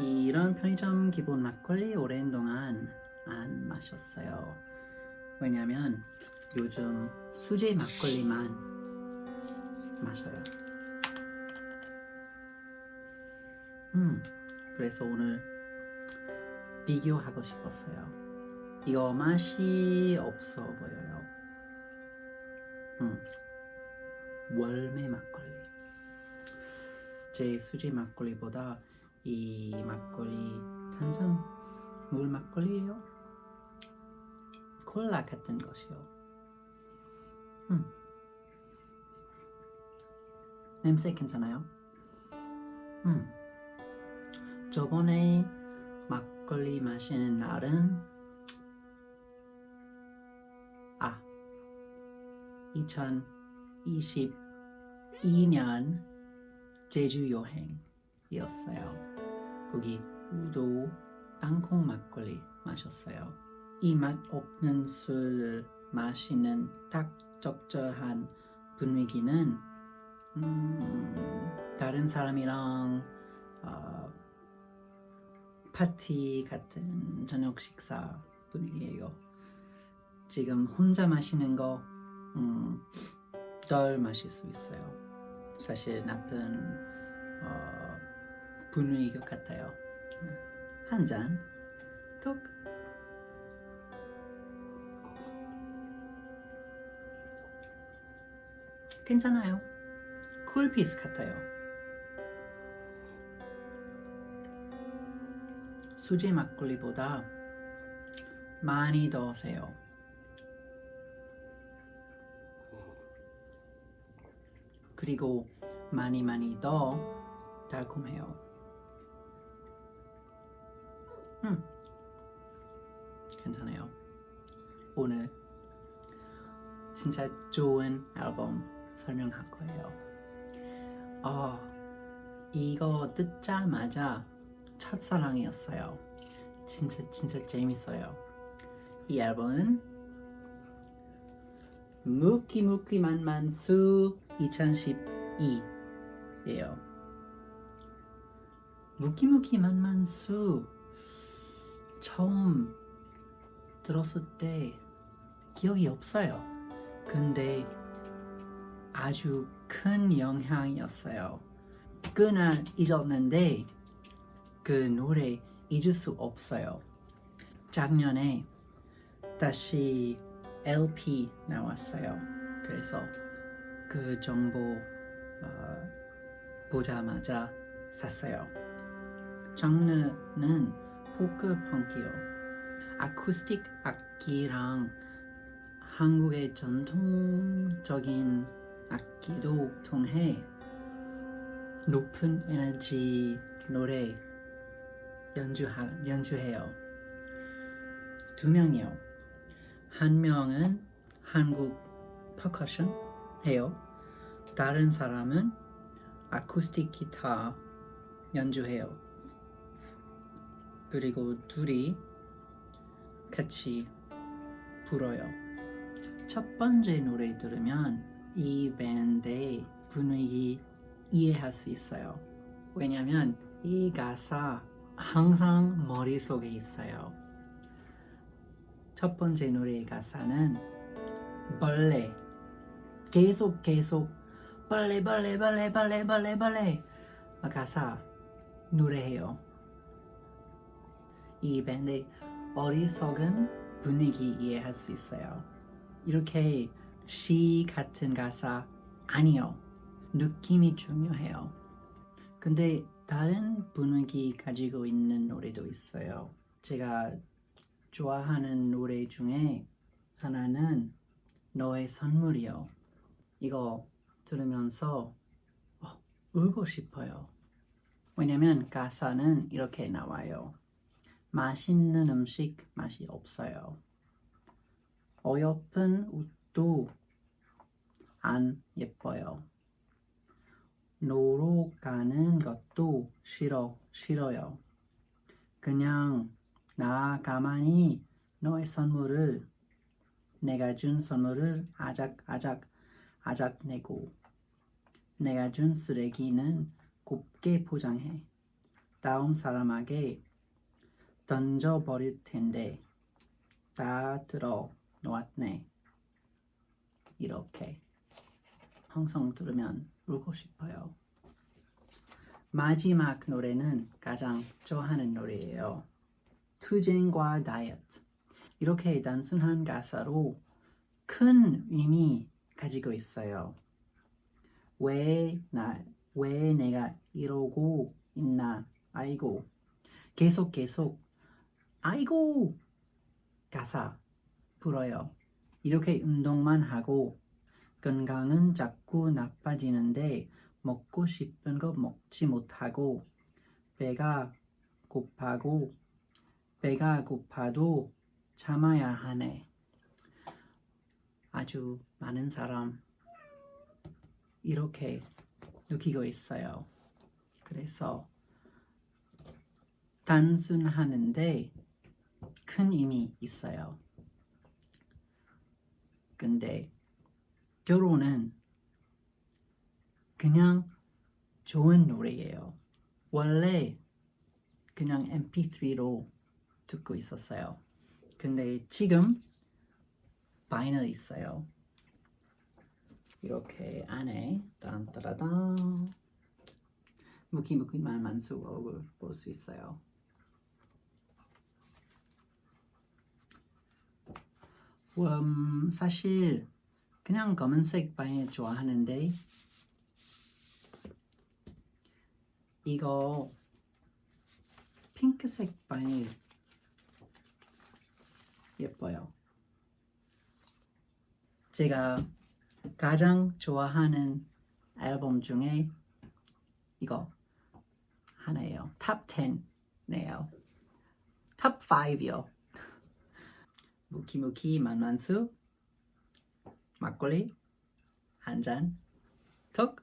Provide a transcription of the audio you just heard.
이런 편의점 기본 막걸리 오랜 동안 안 마셨어요. 왜냐면 요즘 수제 막걸리만 마셔요. 음, 그래서 오늘 비교하고 싶었어요. 이거 맛이 없어 보여요. 음, 월매 막걸리. 제 수제 막걸리보다 이 막걸리 탄산 물 막걸리예요. 콜라 같은 것이요. 음. 냄새 괜찮아요? 음. 저번에 막걸리 마시는 날은 아 2022년 제주 여행이었어요. 거기 우도 땅콩 막걸리 마셨어요. 이 맛 없는 술 마시는 딱 적절한 분위기는 음, 다른 사람이랑 어, 파티 같은 저녁 식사 분위기예요. 지금 혼자 마시는 거 음, 덜 마실 수 있어요. 사실 나쁜 어, 분위기 같아요. 한 잔, 톡. 괜찮아요. 쿨피스 같아요. 수제 막걸리보다 많이 더 세요. 그리고 많이 많이 더 달콤해요. 괜찮아요. 오늘 진짜 좋은 앨범 설명할 거예요. 어, 이거 듣자마자 첫사랑이었어요. 진짜 진짜 재밌어요. 이 앨범은 무키무키만만수 2012예요. 무키무키만만수 처음 들었을 때 기억이 없어요. 근데 아주 큰 영향이었어요. 그날 잊었는데 그 노래 잊을 수 없어요. 작년에 다시 LP 나왔어요. 그래서 그 정보 어, 보자마자 샀어요. 장르는 포크 펑키요. 아쿠스틱 악기랑 한국의 전통적인 악기도 통해 높은 에너지 노래 연주하, 연주해요. 두 명이요. 한 명은 한국 퍼커션 해요. 다른 사람은 아쿠스틱 기타 연주해요. 그리고 둘이 같이 불어요. 첫 번째 노래 들으면 이 밴드의 분위기 이해할 수 있어요. 왜냐면 이 가사 항상 머릿속에 있어요. 첫 번째 노래의 가사는 벌레 계속 계속 벌레 벌레 벌레 벌레 벌레 벌레 가사 노래해요. 이 밴드의 어리석은 분위기 이해할 수 있어요. 이렇게 시 같은 가사 아니요. 느낌이 중요해요. 근데 다른 분위기 가지고 있는 노래도 있어요. 제가 좋아하는 노래 중에 하나는 너의 선물이요. 이거 들으면서 어, 울고 싶어요. 왜냐면 가사는 이렇게 나와요. 맛있는 음식 맛이 없어요. 어여쁜 옷도 안 예뻐요. 노로 가는 것도 싫어, 싫어요. 그냥 나 가만히 너의 선물을 내가 준 선물을 아작 아작 아작 내고 내가 준 쓰레기는 곱게 포장해. 다음 사람에게 던져버릴 텐데 다 들어 놓았네. 이렇게 항상 들으면 울고 싶어요. 마지막 노래는 가장 좋아하는 노래예요. 투쟁과 다이어트. 이렇게 단순한 가사로 큰 의미 가지고 있어요. 왜, 나, 왜 내가 이러고 있나, 아이고. 계속 계속, 아이고! 가사 불어요. 이렇게 운동만 하고 건강은 자꾸 나빠지는데 먹고 싶은 거 먹지 못하고 배가 고파고 배가 고파도 참아야 하네. 아주 많은 사람 이렇게 느끼고 있어요. 그래서 단순하는데 큰 의미 있어요. 근데 결혼은 그냥 좋은 노래예요. 원래 그냥 mp3로 듣고 있었어요. 근데 지금 바이널 있어요. 이렇게 안에 딴따라단 무키무키만 만수 얼굴 볼 수 있어요. 음, 사실 그냥 검은색 바이닐 좋아하는데 이거 핑크색 바이닐 예뻐요. 제가 가장 좋아하는 앨범 중에 이거 하나예요. 탑 10네요. 탑 5요. 무키무키 만만수. 막걸리 한잔. 톡